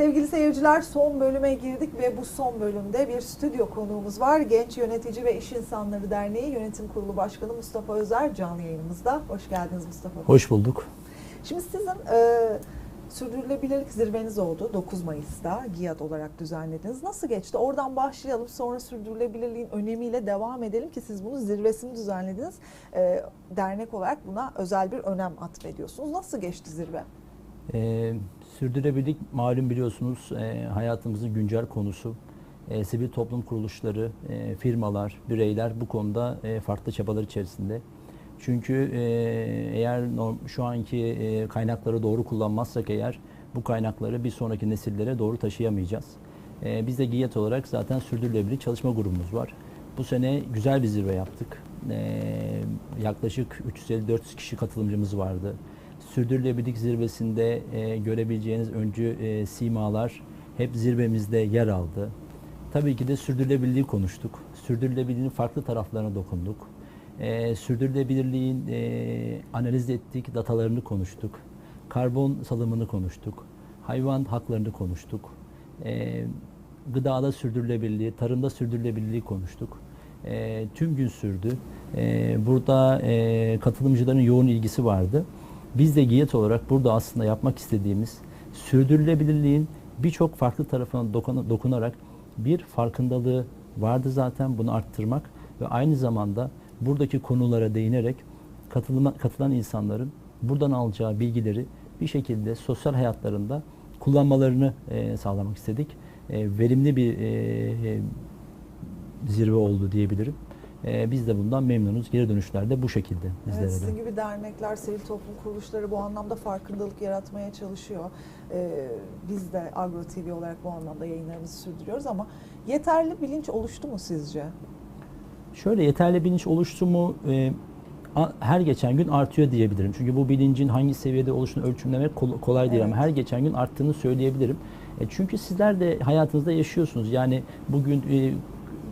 Sevgili seyirciler son bölüme girdik ve bu son bölümde bir stüdyo konuğumuz var. Genç Yönetici ve İş İnsanları Derneği Yönetim Kurulu Başkanı Mustafa Özer canlı yayınımızda. Hoş geldiniz Mustafa. Hoş bulduk. Şimdi sizin e, sürdürülebilirlik zirveniz oldu 9 Mayıs'ta GİAD olarak düzenlediniz. Nasıl geçti? Oradan başlayalım sonra sürdürülebilirliğin önemiyle devam edelim ki siz bunu zirvesini düzenlediniz. E, dernek olarak buna özel bir önem atfediyorsunuz. Nasıl geçti zirve? Ee, sürdürülebilirlik malum biliyorsunuz e, hayatımızın güncel konusu. E, sivil toplum kuruluşları, e, firmalar, bireyler bu konuda e, farklı çabalar içerisinde. Çünkü e, eğer norm- şu anki e, kaynakları doğru kullanmazsak eğer bu kaynakları bir sonraki nesillere doğru taşıyamayacağız. E, biz de GİYET olarak zaten sürdürülebilirlik çalışma grubumuz var. Bu sene güzel bir zirve yaptık. E, yaklaşık 350-400 kişi katılımcımız vardı. Sürdürülebilirlik zirvesinde e, görebileceğiniz öncü e, simalar hep zirvemizde yer aldı. Tabii ki de sürdürülebilirliği konuştuk. Sürdürülebilirliğin farklı taraflarına dokunduk. E, sürdürülebilirliğin e, analiz ettik, datalarını konuştuk. Karbon salımını konuştuk. Hayvan haklarını konuştuk. E, gıdada sürdürülebilirliği, tarımda sürdürülebilirliği konuştuk. E, tüm gün sürdü. E, burada e, katılımcıların yoğun ilgisi vardı. Biz de GİYET olarak burada aslında yapmak istediğimiz sürdürülebilirliğin birçok farklı tarafına dokuna- dokunarak bir farkındalığı vardı zaten bunu arttırmak ve aynı zamanda buradaki konulara değinerek katılıma, katılan insanların buradan alacağı bilgileri bir şekilde sosyal hayatlarında kullanmalarını e, sağlamak istedik. E, verimli bir e, zirve oldu diyebilirim. E, biz de bundan memnunuz. Geri dönüşler de bu şekilde bizlere Evet, sizin gibi dernekler, sivil toplum kuruluşları bu anlamda farkındalık yaratmaya çalışıyor. Ee, biz de Agro TV olarak bu anlamda yayınlarımızı sürdürüyoruz ama yeterli bilinç oluştu mu sizce? Şöyle yeterli bilinç oluştu mu e, her geçen gün artıyor diyebilirim. Çünkü bu bilincin hangi seviyede oluştuğunu ölçümlemek kol- kolay değil ama Evet. her geçen gün arttığını söyleyebilirim. E, çünkü sizler de hayatınızda yaşıyorsunuz. Yani bugün e,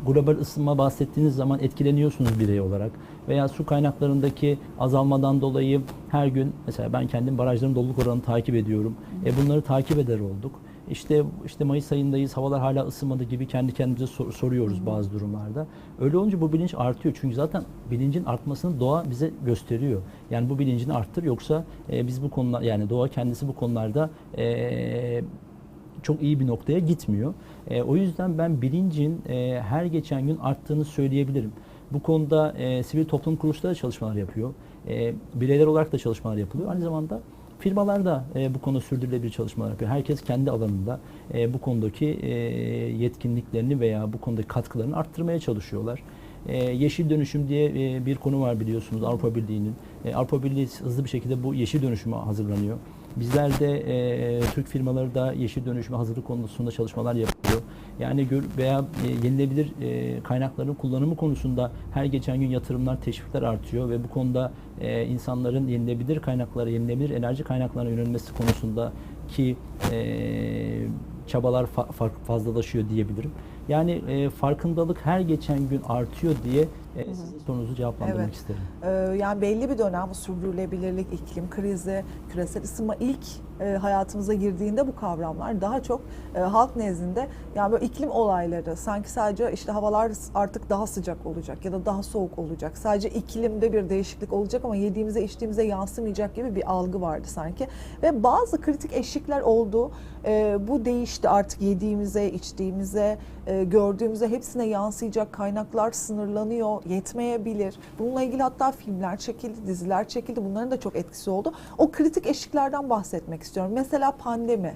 global ısınma bahsettiğiniz zaman etkileniyorsunuz birey olarak. Veya su kaynaklarındaki azalmadan dolayı her gün mesela ben kendim barajların doluluk oranını takip ediyorum. E, bunları takip eder olduk. İşte işte Mayıs ayındayız, havalar hala ısınmadı gibi kendi kendimize sor- soruyoruz bazı durumlarda. Öyle olunca bu bilinç artıyor. Çünkü zaten bilincin artmasını doğa bize gösteriyor. Yani bu bilincini arttır yoksa e, biz bu konular yani doğa kendisi bu konularda e, çok iyi bir noktaya gitmiyor. E, o yüzden ben bilincin e, her geçen gün arttığını söyleyebilirim. Bu konuda e, sivil toplum kuruluşları çalışmalar yapıyor. E, bireyler olarak da çalışmalar yapılıyor. Aynı zamanda firmalar da e, bu konuda sürdürülebilir çalışmalar yapıyor. Herkes kendi alanında e, bu konudaki e, yetkinliklerini veya bu konudaki katkılarını arttırmaya çalışıyorlar. E, yeşil dönüşüm diye e, bir konu var biliyorsunuz Avrupa Birliği'nin. E, Avrupa Birliği hızlı bir şekilde bu yeşil dönüşüme hazırlanıyor. Bizler de e, Türk firmaları da yeşil dönüşüme hazırlık konusunda çalışmalar yapıyor. Yani gör, veya e, yenilebilir e, kaynakların kullanımı konusunda her geçen gün yatırımlar, teşvikler artıyor ve bu konuda e, insanların yenilebilir kaynaklara, yenilebilir enerji kaynaklarına yönelmesi konusunda ki e, çabalar fa- fazlalaşıyor diyebilirim. Yani e, farkındalık her geçen gün artıyor diye e, sizin sorunuzu cevaplandırmak Evet. isterim. Ee, yani belli bir dönem sürdürülebilirlik, iklim krizi, küresel ısınma ilk e, hayatımıza girdiğinde bu kavramlar daha çok e, halk nezdinde yani böyle iklim olayları sanki sadece işte havalar artık daha sıcak olacak ya da daha soğuk olacak. Sadece iklimde bir değişiklik olacak ama yediğimize içtiğimize yansımayacak gibi bir algı vardı sanki. Ve bazı kritik eşikler oldu. E, bu değişti artık yediğimize, içtiğimize, e, gördüğümüze hepsine yansıyacak kaynaklar sınırlanıyor, yetmeyebilir. Bununla ilgili hatta filmler çekildi, diziler çekildi. Bunların da çok etkisi oldu. O kritik eşiklerden bahsetmek istiyorum. Mesela pandemi.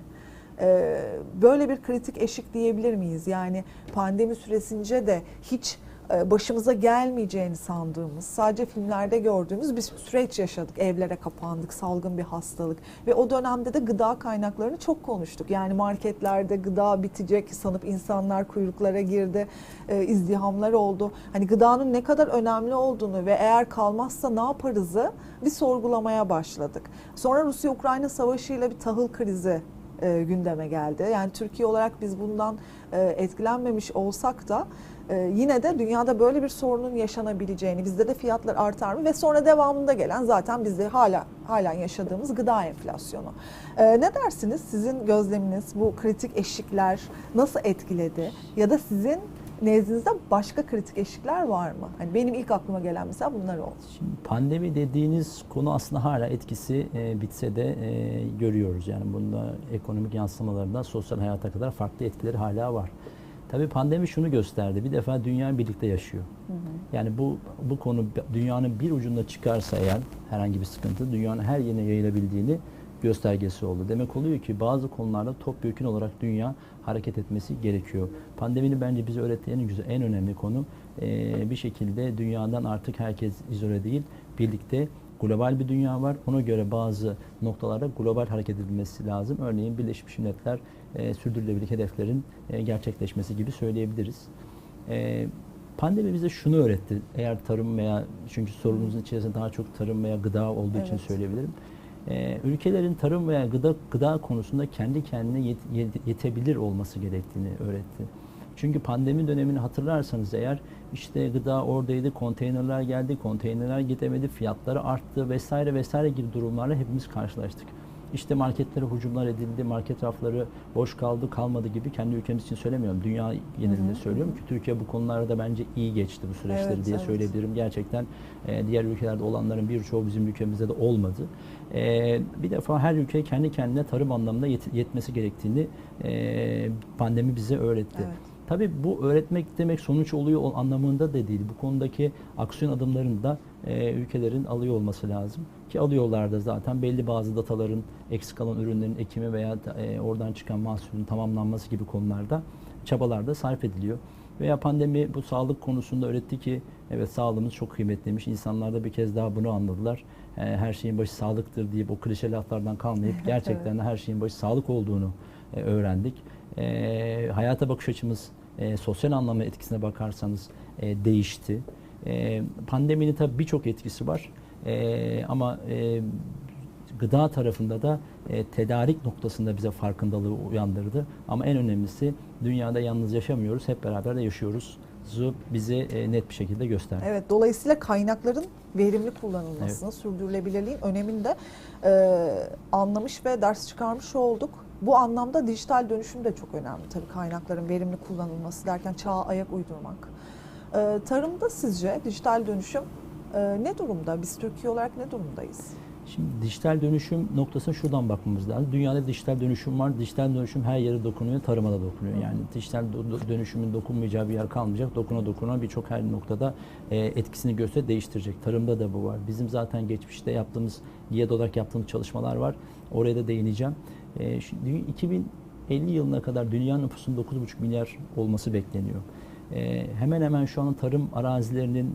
Ee, böyle bir kritik eşik diyebilir miyiz? Yani pandemi süresince de hiç başımıza gelmeyeceğini sandığımız, sadece filmlerde gördüğümüz bir süreç yaşadık. Evlere kapandık, salgın bir hastalık ve o dönemde de gıda kaynaklarını çok konuştuk. Yani marketlerde gıda bitecek sanıp insanlar kuyruklara girdi, e, izdihamlar oldu. Hani gıdanın ne kadar önemli olduğunu ve eğer kalmazsa ne yaparızı bir sorgulamaya başladık. Sonra Rusya-Ukrayna savaşıyla bir tahıl krizi e, gündeme geldi. Yani Türkiye olarak biz bundan e, etkilenmemiş olsak da e, yine de dünyada böyle bir sorunun yaşanabileceğini, bizde de fiyatlar artar mı ve sonra devamında gelen zaten bizde hala halen yaşadığımız gıda enflasyonu. E, ne dersiniz? Sizin gözleminiz bu kritik eşikler nasıl etkiledi? Ya da sizin nezdinizde başka kritik eşikler var mı? Hani benim ilk aklıma gelen mesela bunlar oldu. Şimdi pandemi dediğiniz konu aslında hala etkisi e, bitse de e, görüyoruz. Yani bunda ekonomik yansımalarından sosyal hayata kadar farklı etkileri hala var. Tabii pandemi şunu gösterdi. Bir defa dünya birlikte yaşıyor. Yani bu bu konu dünyanın bir ucunda çıkarsa eğer herhangi bir sıkıntı dünyanın her yerine yayılabildiğini göstergesi oldu. Demek oluyor ki bazı konularda topyekun olarak dünya hareket etmesi gerekiyor. Pandeminin bence bize öğrettiği en güzel, en önemli konu e, bir şekilde dünyadan artık herkes izole değil, birlikte global bir dünya var. Ona göre bazı noktalarda global hareket edilmesi lazım. Örneğin Birleşmiş Milletler e, sürdürülebilir hedeflerin e, gerçekleşmesi gibi söyleyebiliriz. E, pandemi bize şunu öğretti. Eğer tarım veya çünkü sorunumuzun içerisinde daha çok tarım veya gıda olduğu için Evet. söyleyebilirim. E, ülkelerin tarım veya gıda gıda konusunda kendi kendine yet- yet- yetebilir olması gerektiğini öğretti. Çünkü pandemi dönemini hatırlarsanız eğer işte gıda oradaydı, konteynerler geldi, konteynerler gidemedi, fiyatları arttı vesaire vesaire gibi durumlarla hepimiz karşılaştık. İşte marketlere hücumlar edildi, market rafları boş kaldı, kalmadı gibi kendi ülkemiz için söylemiyorum. Dünya genelinde söylüyorum ki Türkiye bu konularda bence iyi geçti bu süreçleri Evet, diye evet. söyleyebilirim. Gerçekten e, diğer ülkelerde olanların birçoğu bizim ülkemizde de olmadı. E, bir defa her ülke kendi kendine tarım anlamında yet- yetmesi gerektiğini e, pandemi bize öğretti. Evet. Tabii bu öğretmek demek sonuç oluyor ol- anlamında da değil. Bu konudaki aksiyon adımlarını da e, ülkelerin alıyor olması lazım. Ki alıyorlar da zaten belli bazı dataların eksik kalan ürünlerin ekimi veya e, oradan çıkan mahsulün tamamlanması gibi konularda çabalar da sarf ediliyor. Veya pandemi bu sağlık konusunda öğretti ki evet sağlığımız çok kıymetliymiş. İnsanlar da bir kez daha bunu anladılar. E, her şeyin başı sağlıktır deyip o klişe laflardan kalmayıp gerçekten de her şeyin başı sağlık olduğunu e, öğrendik. E, hayata bakış açımız e, sosyal anlamda etkisine bakarsanız e, değişti. E, pandeminin tabii birçok etkisi var. E, ama e, gıda tarafında da e, tedarik noktasında bize farkındalığı uyandırdı. Ama en önemlisi dünyada yalnız yaşamıyoruz, hep beraber de yaşıyoruz. Zu bize e, net bir şekilde gösterdi. Evet, dolayısıyla kaynakların verimli kullanılmasını, sürdürülebilirliğin önemini de e, anlamış ve ders çıkarmış olduk. Bu anlamda dijital dönüşüm de çok önemli. Tabii kaynakların verimli kullanılması derken çağa ayak uydurmak. E, tarımda sizce dijital dönüşüm e, ne durumda? Biz Türkiye olarak ne durumdayız? Şimdi dijital dönüşüm noktasına şuradan bakmamız lazım. Dünyada dijital dönüşüm var. Dijital dönüşüm her yere dokunuyor, tarıma da dokunuyor. Yani dijital dönüşümün dokunmayacağı bir yer kalmayacak. Dokuna dokuna birçok her noktada e, etkisini göster değiştirecek. Tarımda da bu var. Bizim zaten geçmişte yaptığımız, GİAD olarak yaptığımız çalışmalar var. Oraya da değineceğim. E, şimdi 2050 yılına kadar dünya nüfusunun 9,5 milyar olması bekleniyor. E, hemen hemen şu an tarım arazilerinin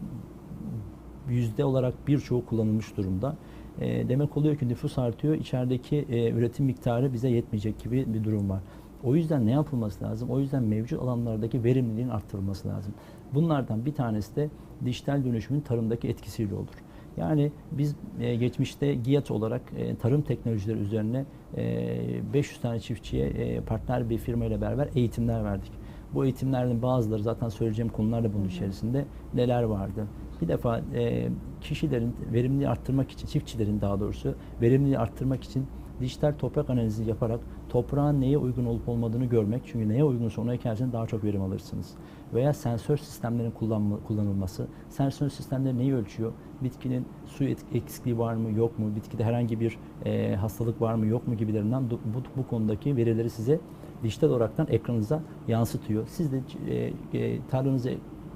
yüzde olarak birçoğu kullanılmış durumda. E, demek oluyor ki nüfus artıyor, içerideki e, üretim miktarı bize yetmeyecek gibi bir durum var. O yüzden ne yapılması lazım? O yüzden mevcut alanlardaki verimliliğin arttırılması lazım. Bunlardan bir tanesi de dijital dönüşümün tarımdaki etkisiyle olur. Yani biz e, geçmişte GİAT olarak e, tarım teknolojileri üzerine e, 500 tane çiftçiye e, partner bir firma ile beraber eğitimler verdik. Bu eğitimlerin bazıları zaten söyleyeceğim konular da bunun içerisinde neler vardı. Bir defa e, kişilerin verimliliği arttırmak için, çiftçilerin daha doğrusu verimliliği arttırmak için dijital toprak analizi yaparak toprağın neye uygun olup olmadığını görmek. Çünkü neye uygunsa ona ekerseniz daha çok verim alırsınız. Veya sensör sistemlerin kullanma, kullanılması. Sensör sistemleri neyi ölçüyor? Bitkinin su eksikliği var mı yok mu? Bitkide herhangi bir e, hastalık var mı yok mu gibilerinden bu, bu konudaki verileri size dijital olaraktan ekranınıza yansıtıyor. Siz de e, e, tarlanıza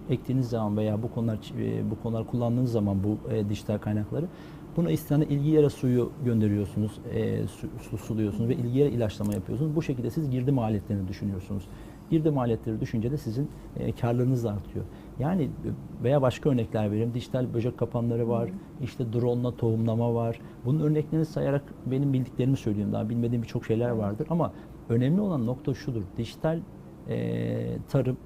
ektiğiniz zaman veya bu konular e, bu konular kullandığınız zaman bu e, dijital kaynakları buna istenen ilgi yere suyu gönderiyorsunuz, e, su, su suluyorsunuz ve ilgi yere ilaçlama yapıyorsunuz. Bu şekilde siz girdi maliyetlerini düşünüyorsunuz. Girdi maliyetleri düşünce de sizin e, karlarınız artıyor. Yani e, veya başka örnekler vereyim. Dijital böcek kapanları var. işte drone'la tohumlama var. Bunun örneklerini sayarak benim bildiklerimi söyleyeyim. Daha bilmediğim birçok şeyler vardır ama önemli olan nokta şudur. Dijital e, tarım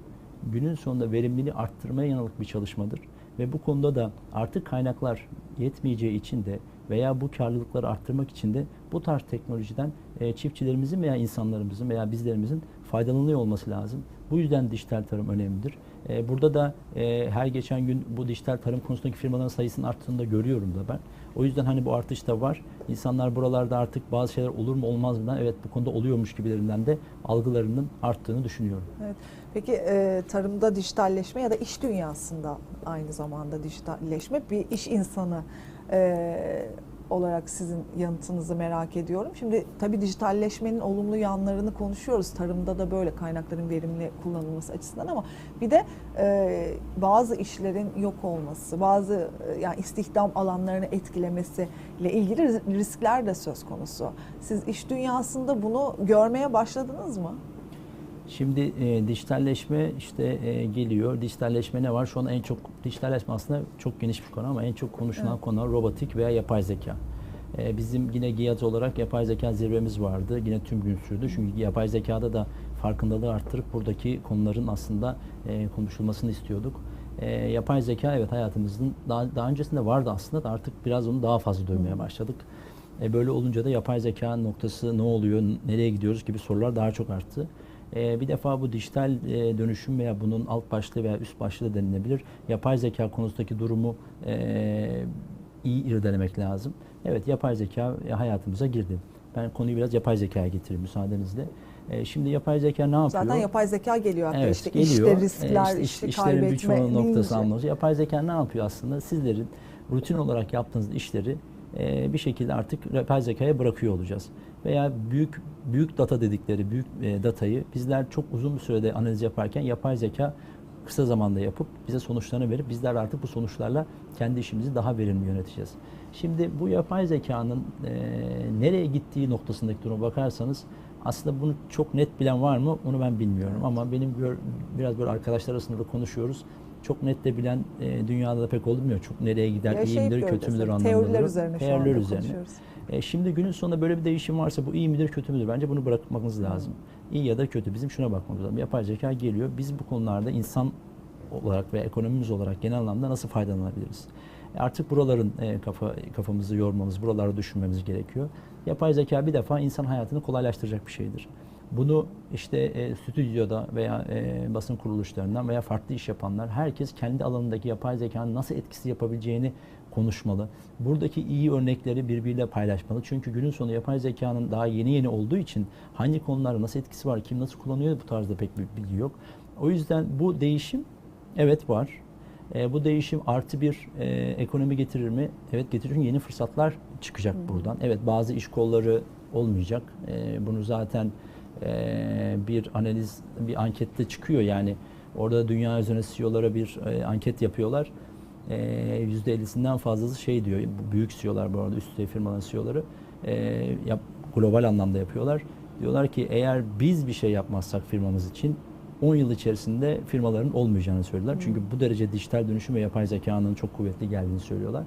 günün sonunda verimliliği arttırmaya yönelik bir çalışmadır. Ve bu konuda da artık kaynaklar yetmeyeceği için de veya bu karlılıkları arttırmak için de bu tarz teknolojiden e, çiftçilerimizin veya insanlarımızın veya bizlerimizin faydalanıyor olması lazım. Bu yüzden dijital tarım önemlidir. E, burada da e, her geçen gün bu dijital tarım konusundaki firmaların sayısının arttığını da görüyorum da ben. O yüzden hani bu artış da var. İnsanlar buralarda artık bazı şeyler olur mu olmaz mı? Evet bu konuda oluyormuş gibilerinden de algılarının arttığını düşünüyorum. Evet. Peki e, tarımda dijitalleşme ya da iş dünyasında aynı zamanda dijitalleşme bir iş insanı e, olarak sizin yanıtınızı merak ediyorum. Şimdi tabii dijitalleşmenin olumlu yanlarını konuşuyoruz. Tarımda da böyle kaynakların verimli kullanılması açısından ama bir de e, bazı işlerin yok olması, bazı e, yani istihdam alanlarını etkilemesi ile ilgili riskler de söz konusu. Siz iş dünyasında bunu görmeye başladınız mı? Şimdi e, dijitalleşme işte e, geliyor. Dijitalleşme ne var? Şu an en çok dijitalleşme aslında çok geniş bir konu ama en çok konuşulan Evet. konu robotik veya yapay zeka. E, bizim yine GİAD olarak yapay zeka zirvemiz vardı. Yine tüm gün sürdü. Çünkü yapay zekada da farkındalığı arttırıp buradaki konuların aslında e, konuşulmasını istiyorduk. E, yapay zeka evet hayatımızın daha, daha öncesinde vardı aslında da artık biraz onu daha fazla duymaya başladık. E, böyle olunca da yapay zeka noktası ne oluyor, nereye gidiyoruz gibi sorular daha çok arttı. E, bir defa bu dijital e, dönüşüm veya bunun alt başlığı veya üst başlığı da denilebilir. Yapay zeka konusundaki durumu e, iyi irdelemek lazım. Evet yapay zeka e, hayatımıza girdi. Ben konuyu biraz yapay zekaya getireyim müsaadenizle. E, şimdi yapay zeka ne yapıyor? Zaten yapay zeka geliyor akla Evet, işte geliyor. işte riskler, Ee, işte, iş- işlerin kaybetme noktası anlamı. Yapay zeka ne yapıyor aslında? Sizlerin rutin olarak yaptığınız işleri e, bir şekilde artık yapay zekaya bırakıyor olacağız. Veya büyük büyük data dedikleri büyük e, datayı bizler çok uzun bir sürede analiz yaparken yapay zeka kısa zamanda yapıp bize sonuçlarını verip bizler artık bu sonuçlarla kendi işimizi daha verimli yöneteceğiz. Şimdi bu yapay zekanın e, nereye gittiği noktasındaki duruma bakarsanız aslında bunu çok net bilen var mı onu ben bilmiyorum ama benim gör- biraz böyle arkadaşlar arasında da konuşuyoruz. Çok net de bilen e, dünyada da pek olmuyor. Çok nereye gider, iyi Yaşayıp midir, kötü müdür Tabii, anlamında. Teoriler üzerine şu Teoriler anda üzerine. konuşuyoruz. E, şimdi günün sonunda böyle bir değişim varsa bu iyi midir kötü müdür? Bence bunu bırakmamız lazım. İyi ya da kötü. Bizim şuna bakmamız lazım. Yapay zeka geliyor. Biz bu konularda insan olarak ve ekonomimiz olarak genel anlamda nasıl faydalanabiliriz? E, Artık buraların e, kafa kafamızı yormamız, buralarda düşünmemiz gerekiyor. Yapay zeka bir defa insan hayatını kolaylaştıracak bir şeydir. Bunu işte e, stüdyoda veya e, basın kuruluşlarından veya farklı iş yapanlar herkes kendi alanındaki yapay zekanın nasıl etkisi yapabileceğini konuşmalı. Buradaki iyi örnekleri birbiriyle paylaşmalı. Çünkü günün sonu yapay zekanın daha yeni yeni olduğu için hangi konularda nasıl etkisi var, kim nasıl kullanıyor bu tarzda pek bir bilgi yok. O yüzden bu değişim evet var. E, bu değişim artı bir e, ekonomi getirir mi? Evet getirir. Çünkü yeni fırsatlar çıkacak buradan. Evet bazı iş kolları olmayacak. E, bunu zaten e, bir analiz, bir ankette çıkıyor. Yani orada dünya üzerine CEO'lara bir e, anket yapıyorlar. E, %50'sinden fazlası şey diyor. Büyük CEO'lar bu arada üst düzey firmaların CEO'ları e, yap, global anlamda yapıyorlar. Diyorlar ki eğer biz bir şey yapmazsak firmamız için 10 yıl içerisinde firmaların olmayacağını söylüyorlar. Çünkü bu derece dijital dönüşüm ve yapay zekanın çok kuvvetli geldiğini söylüyorlar.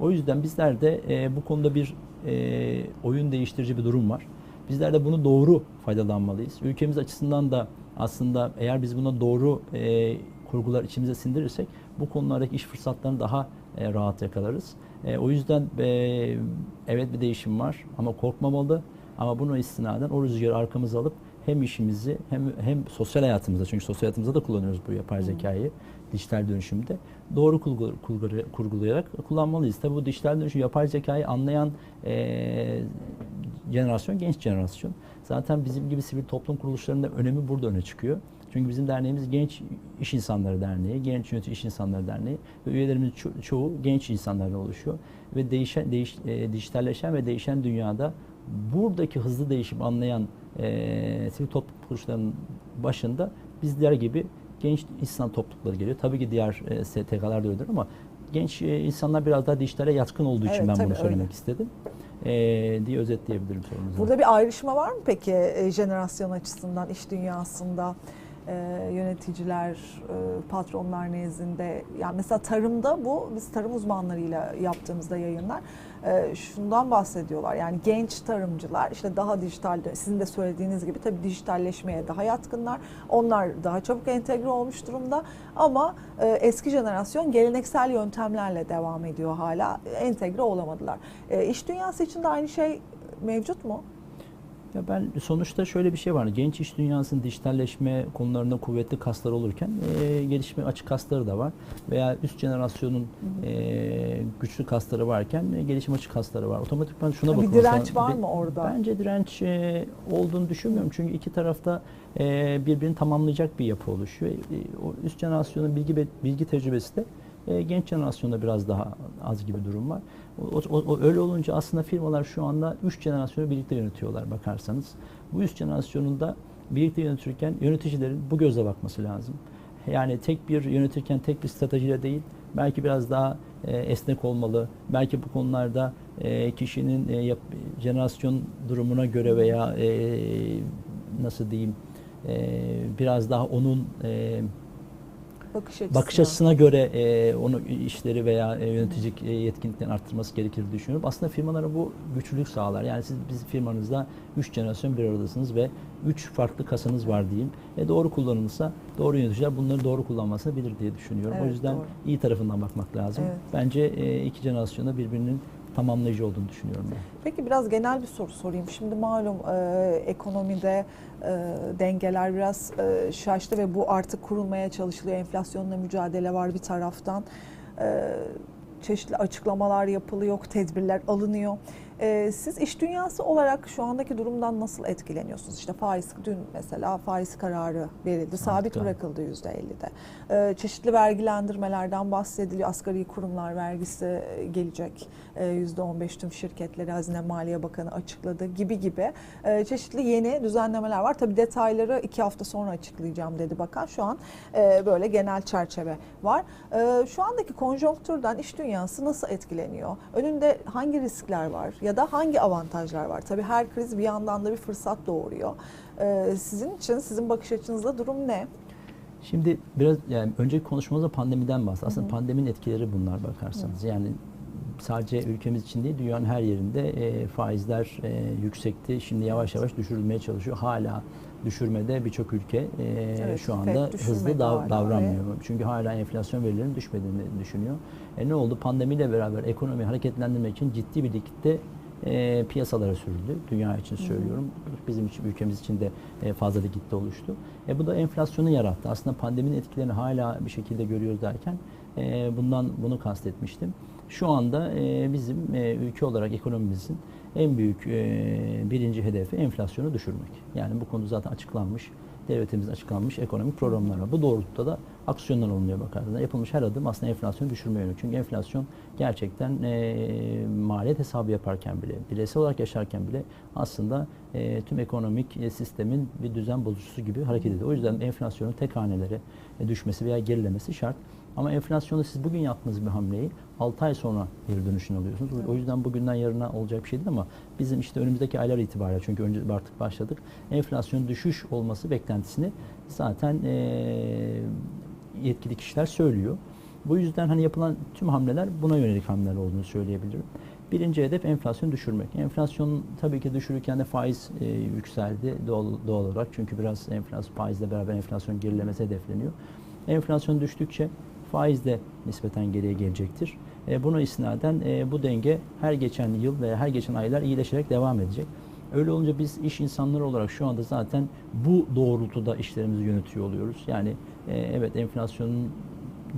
O yüzden bizler de e, bu konuda bir e, oyun değiştirici bir durum var. Bizler de bunu doğru faydalanmalıyız. Ülkemiz açısından da aslında eğer biz buna doğru e, kurgular içimize sindirirsek bu konulardaki iş fırsatlarını daha e, rahat yakalarız. E, o yüzden e, evet bir değişim var ama korkmamalı. Ama buna istinaden o rüzgarı arkamıza alıp hem işimizi hem hem sosyal hayatımızda çünkü sosyal hayatımızda da kullanıyoruz bu yapay zekayı dijital dönüşümde doğru kurgu- kurgu- kurgulayarak kullanmalıyız. Tabii bu dijital dönüşüm yapay zekayı anlayan eee jenerasyon genç jenerasyon. Zaten bizim gibi sivil toplum kuruluşlarının da önemi burada öne çıkıyor. Çünkü bizim derneğimiz Genç İş İnsanları Derneği, Genç Yönetici İş İnsanları Derneği ve üyelerimizin ço- çoğu genç insanlardan oluşuyor. Ve değişen, değiş, e, dijitalleşen ve değişen dünyada buradaki hızlı değişimi anlayan e, sivil toplum kuruluşlarının başında bizler gibi genç insan toplulukları geliyor. Tabii ki diğer e, STK'lar da öyledir ama genç e, insanlar biraz daha dijitale yatkın olduğu için Evet, ben bunu söylemek öyle. istedim. E, diye özetleyebilirim sorunuzu. Burada bir ayrışma var mı peki e, jenerasyon açısından iş dünyasında? e, yöneticiler, e, patronlar nezdinde yani mesela tarımda bu biz tarım uzmanlarıyla yaptığımızda yayınlar e, şundan bahsediyorlar. Yani genç tarımcılar işte daha dijital sizin de söylediğiniz gibi tabii dijitalleşmeye daha yatkınlar. Onlar daha çabuk entegre olmuş durumda ama e, eski jenerasyon geleneksel yöntemlerle devam ediyor hala. Entegre olamadılar. E, iş dünyası için de aynı şey mevcut mu? Ya ben sonuçta şöyle bir şey var. Genç iş dünyasının dijitalleşme konularında kuvvetli kasları olurken e, gelişme açık kasları da var. Veya üst jenerasyonun e, güçlü kasları varken e, gelişim açık kasları var. Otomatikman şuna Bir bakılması direnç var mı orada? Bence direnç e, olduğunu düşünmüyorum. Çünkü iki tarafta e, birbirini tamamlayacak bir yapı oluşuyor. E, o üst jenerasyonun bilgi bilgi tecrübesi de e, genç jenerasyonda biraz daha az gibi durum var. O, o- o- öyle olunca aslında firmalar şu anda üç jenerasyonu birlikte yönetiyorlar bakarsanız. Bu üst jenerasyonunda birlikte yönetirken yöneticilerin bu gözle bakması lazım. Yani tek bir yönetirken tek bir stratejiyle değil, belki biraz daha e, esnek olmalı. Belki bu konularda e, kişinin e, yap- jenerasyon durumuna göre veya e, nasıl diyeyim e, biraz daha onun e, Bakış açısı. bakış açısına göre e, onu işleri veya e, yöneticilik e, yetkinliklerini arttırması gerekir düşünüyorum. Aslında firmalara bu güçlülük sağlar. Yani siz biz firmanızda 3 jenerasyon bir aradasınız ve 3 farklı kasanız var diyeyim. E, doğru kullanılırsa doğru yöneticiler bunları doğru kullanmasını bilir diye düşünüyorum. o Evet, yüzden doğru. iyi tarafından bakmak lazım. Evet. Bence e, iki jenerasyonda birbirinin tamamlayıcı olduğunu düşünüyorum ben. Peki biraz genel bir soru sorayım. Şimdi malum e, ekonomide e, dengeler biraz e, şaştı ve bu artık kurulmaya çalışılıyor. Enflasyonla mücadele var bir taraftan. E, çeşitli açıklamalar yapılıyor, tedbirler alınıyor. E, siz iş dünyası olarak şu andaki durumdan nasıl etkileniyorsunuz? İşte faiz dün mesela faiz kararı verildi, sabit karar. bırakıldı %50'de. E, çeşitli vergilendirmelerden bahsediliyor. Asgari kurumlar vergisi e, gelecek. E, %15 tüm şirketleri Hazine Maliye Bakanı açıkladı gibi gibi. E, çeşitli yeni düzenlemeler var. Tabii detayları iki hafta sonra açıklayacağım dedi bakan. Şu an e, böyle genel çerçeve var. E, şu andaki konjonktürden iş dünyası nasıl etkileniyor? Önünde hangi riskler var ya da hangi avantajlar var? Tabii her kriz bir yandan da bir fırsat doğuruyor. E, sizin için, sizin bakış açınızda durum ne? Şimdi biraz yani önceki konuşmamızda pandemiden bahsettik. Aslında pandeminin etkileri bunlar bakarsanız. Yani sadece ülkemiz için değil dünyanın her yerinde e, faizler e, yüksekti. Şimdi yavaş yavaş düşürülmeye çalışıyor. Hala düşürmede birçok ülke e, Evet, şu anda hızlı dav- davranmıyor. Çünkü hala enflasyon verilerinin düşmediğini düşünüyor. E, ne oldu? Pandemiyle beraber ekonomiyi hareketlendirmek için ciddi bir likitte e, piyasalara sürüldü. Dünya için söylüyorum. Bizim için, ülkemiz için de e, fazla likitte oluştu. E, bu da enflasyonu yarattı. Aslında pandeminin etkilerini hala bir şekilde görüyoruz derken e, bundan bunu kastetmiştim. Şu anda e, bizim e, ülke olarak ekonomimizin en büyük e, birinci hedefi enflasyonu düşürmek. Yani bu konu zaten açıklanmış. Devletimizin açıklanmış ekonomik programları var. Bu doğrultuda da aksiyonlar alınıyor bakarsanız. Yapılmış her adım aslında enflasyonu düşürmeye yönelik. Çünkü enflasyon gerçekten e, maliyet hesabı yaparken bile, bireysel olarak yaşarken bile aslında tüm ekonomik sistemin bir düzen bozucusu gibi hareket ediyor. O yüzden enflasyonun tek hanelere düşmesi veya gerilemesi şart. Ama enflasyonda siz bugün yaptığınız bir hamleyi 6 ay sonra geri dönüşünü alıyorsunuz. O yüzden bugünden yarına olacak bir şey değil ama bizim işte önümüzdeki aylar itibariyle çünkü önce artık başladık. Enflasyon düşüş olması beklentisini zaten e, yetkili kişiler söylüyor. Bu yüzden hani yapılan tüm hamleler buna yönelik hamleler olduğunu söyleyebilirim. Birinci hedef enflasyonu düşürmek. Enflasyon tabii ki düşürürken de faiz e, yükseldi doğal, doğal olarak. Çünkü biraz enflasyon faizle beraber enflasyon gerilemesi hedefleniyor. Enflasyon düştükçe faiz de nispeten geriye gelecektir. E, buna istinaden e, bu denge her geçen yıl ve her geçen aylar iyileşerek devam edecek. Öyle olunca biz iş insanları olarak şu anda zaten bu doğrultuda işlerimizi yönetiyor oluyoruz. Yani e, evet enflasyonun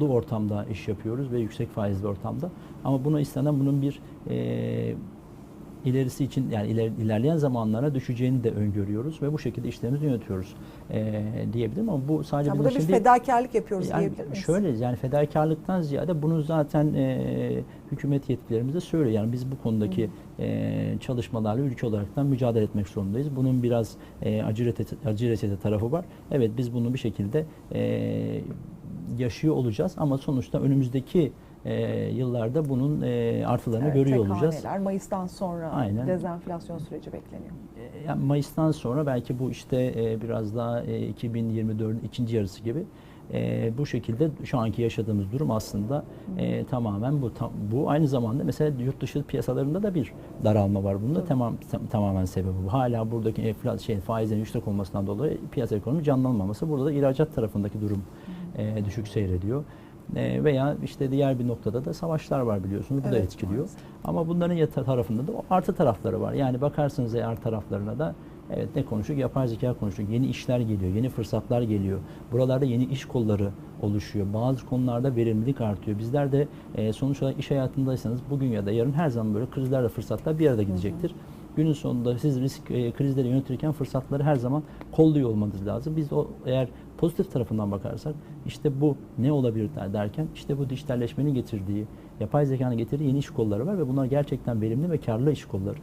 ortamda iş yapıyoruz ve yüksek faizli ortamda. Ama buna istinaden bunun bir e, ilerisi için yani iler, ilerleyen zamanlara düşeceğini de öngörüyoruz ve bu şekilde işlerimizi yönetiyoruz e, diyebilirim ama bu sadece Yani bizim burada bir için değil. fedakarlık yapıyoruz Yani diyebilir miyiz? şöyle yani fedakarlıktan ziyade bunu zaten e, hükümet yetkilerimiz de söylüyor. Yani biz bu konudaki e, çalışmalarla ülke olaraktan mücadele etmek zorundayız. Bunun biraz e, acı, reçete, acı reçete tarafı var. Evet biz bunu bir şekilde e, yaşıyor olacağız ama sonuçta önümüzdeki e, yıllarda bunun e, artılarını Evet, görüyor olacağız. Mayıs'tan sonra Aynen. dezenflasyon süreci bekleniyor. yani Mayıs'tan sonra belki bu işte e, biraz daha e, 2024'ün ikinci yarısı gibi e, bu şekilde şu anki yaşadığımız durum aslında e, tamamen bu tam, bu aynı zamanda mesela yurt dışı piyasalarında da bir daralma var. Bunda tamam tam- tamamen sebebi bu. Hala buradaki enflasyon şey faizlerin yüksek olmasından dolayı piyasa ekonomi canlanmaması. Burada da ihracat tarafındaki durum e, düşük seyrediyor. E, veya işte diğer bir noktada da savaşlar var biliyorsunuz. Bu da Evet, etkiliyor. maalesef. Ama bunların yata tarafında da o artı tarafları var. Yani bakarsınız eğer taraflarına da evet ne konuştuk? Yapay zeka konuştuk. Yeni işler geliyor, yeni fırsatlar geliyor. Buralarda yeni iş kolları oluşuyor. Bazı konularda verimlilik artıyor. Bizler de e, sonuç olarak iş hayatındaysanız bugün ya da yarın her zaman böyle krizlerle fırsatlar bir arada gidecektir. Günün sonunda siz risk e, krizleri yönetirken fırsatları her zaman kolluyor olmanız lazım. Biz o eğer pozitif tarafından bakarsak işte bu ne olabilir der- derken işte bu dijitalleşmenin getirdiği, yapay zekanın getirdiği yeni iş kolları var ve bunlar gerçekten verimli ve karlı iş kolları.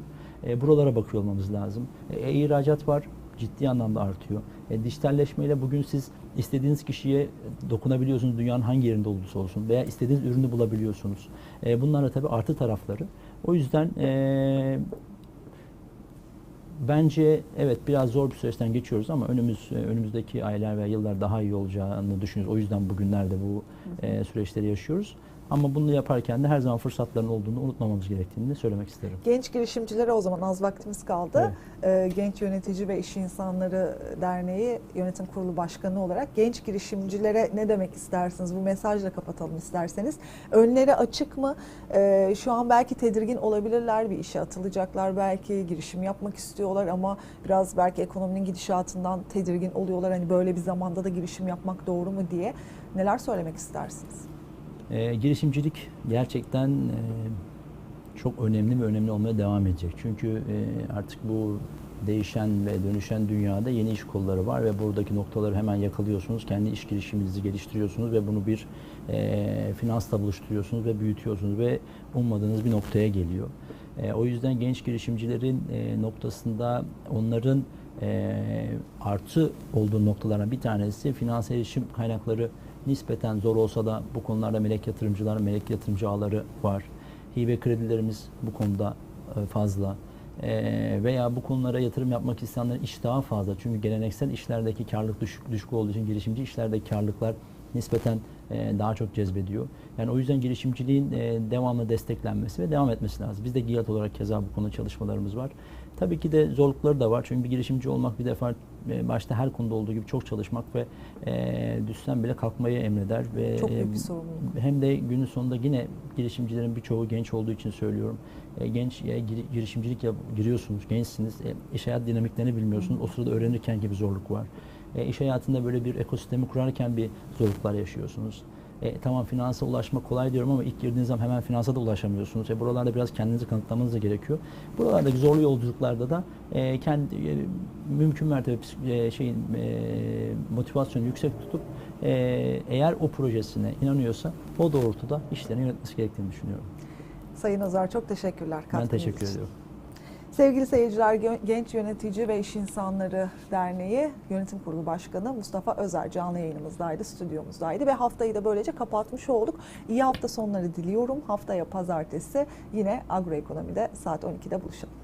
E, buralara bakıyor olmamız lazım. E, ihracat var, ciddi anlamda artıyor. E, dijitalleşmeyle bugün siz istediğiniz kişiye dokunabiliyorsunuz dünyanın hangi yerinde olursa olsun veya istediğiniz ürünü bulabiliyorsunuz. E, bunlar da tabii artı tarafları. O yüzden e, Bence evet biraz zor bir süreçten geçiyoruz ama önümüz e, önümüzdeki aylar ve yıllar daha iyi olacağını düşünüyoruz. O yüzden bugünlerde bu e, süreçleri yaşıyoruz. Ama bunu yaparken de her zaman fırsatların olduğunu unutmamamız gerektiğini de söylemek isterim. Genç girişimcilere o zaman az vaktimiz kaldı. Ee, Genç Yönetici ve İş İnsanları Derneği Yönetim Kurulu Başkanı olarak genç girişimcilere ne demek istersiniz? Bu mesajla kapatalım isterseniz. Önleri açık mı? Ee, şu an belki tedirgin olabilirler, bir işe atılacaklar belki, girişim yapmak istiyorlar ama biraz belki ekonominin gidişatından tedirgin oluyorlar. Hani böyle bir zamanda da girişim yapmak doğru mu diye. Neler söylemek istersiniz? E, girişimcilik gerçekten e, çok önemli ve önemli olmaya devam edecek. Çünkü e, artık bu değişen ve dönüşen dünyada yeni iş kolları var ve buradaki noktaları hemen yakalıyorsunuz. Kendi iş girişiminizi geliştiriyorsunuz ve bunu bir e, finansla buluşturuyorsunuz ve büyütüyorsunuz ve ummadığınız bir noktaya geliyor. E, o yüzden genç girişimcilerin e, noktasında onların e, artı olduğu noktalardan bir tanesi finansal erişim kaynakları nispeten zor olsa da bu konularda melek yatırımcılar, melek yatırımcı ağları var. Hibe kredilerimiz bu konuda e, fazla. E, veya bu konulara yatırım yapmak isteyenlerin iş daha fazla. Çünkü geleneksel işlerdeki karlılık düşük, düşük olduğu için girişimci işlerdeki karlılıklar nispeten daha çok cezbediyor. Yani o yüzden girişimciliğin e, devamlı desteklenmesi ve devam etmesi lazım. Biz de GİAD olarak keza bu konuda çalışmalarımız var. Tabii ki de zorlukları da var. Çünkü bir girişimci olmak bir defa e, başta her konuda olduğu gibi çok çalışmak ve e, düşsen bile kalkmayı emreder ve Çok büyük e, bir sorumluluk. hem de günün sonunda yine girişimcilerin birçoğu genç olduğu için söylüyorum. E, genç e, gir- girişimcilik yap- giriyorsunuz, gençsiniz. E, iş hayat dinamiklerini bilmiyorsunuz. O sırada öğrenirken gibi zorluk var. E, iş hayatında böyle bir ekosistemi kurarken bir zorluklar yaşıyorsunuz. E, tamam finansa ulaşmak kolay diyorum ama ilk girdiğiniz zaman hemen finansa da ulaşamıyorsunuz. E, buralarda biraz kendinizi kanıtlamanız da gerekiyor. Buralardaki zorlu yolculuklarda da e, kendi e, mümkün mertebe e, şeyin e, motivasyonu yüksek tutup e, eğer o projesine inanıyorsa o doğrultuda işlerini yönetmesi gerektiğini düşünüyorum. Sayın Özer çok teşekkürler. Ben teşekkür için. ediyorum. Sevgili seyirciler, Genç Yönetici ve İş İnsanları Derneği Yönetim Kurulu Başkanı Mustafa Özer canlı yayınımızdaydı, stüdyomuzdaydı ve haftayı da böylece kapatmış olduk. İyi hafta sonları diliyorum. Haftaya pazartesi yine agroekonomide saat 12'de buluşalım.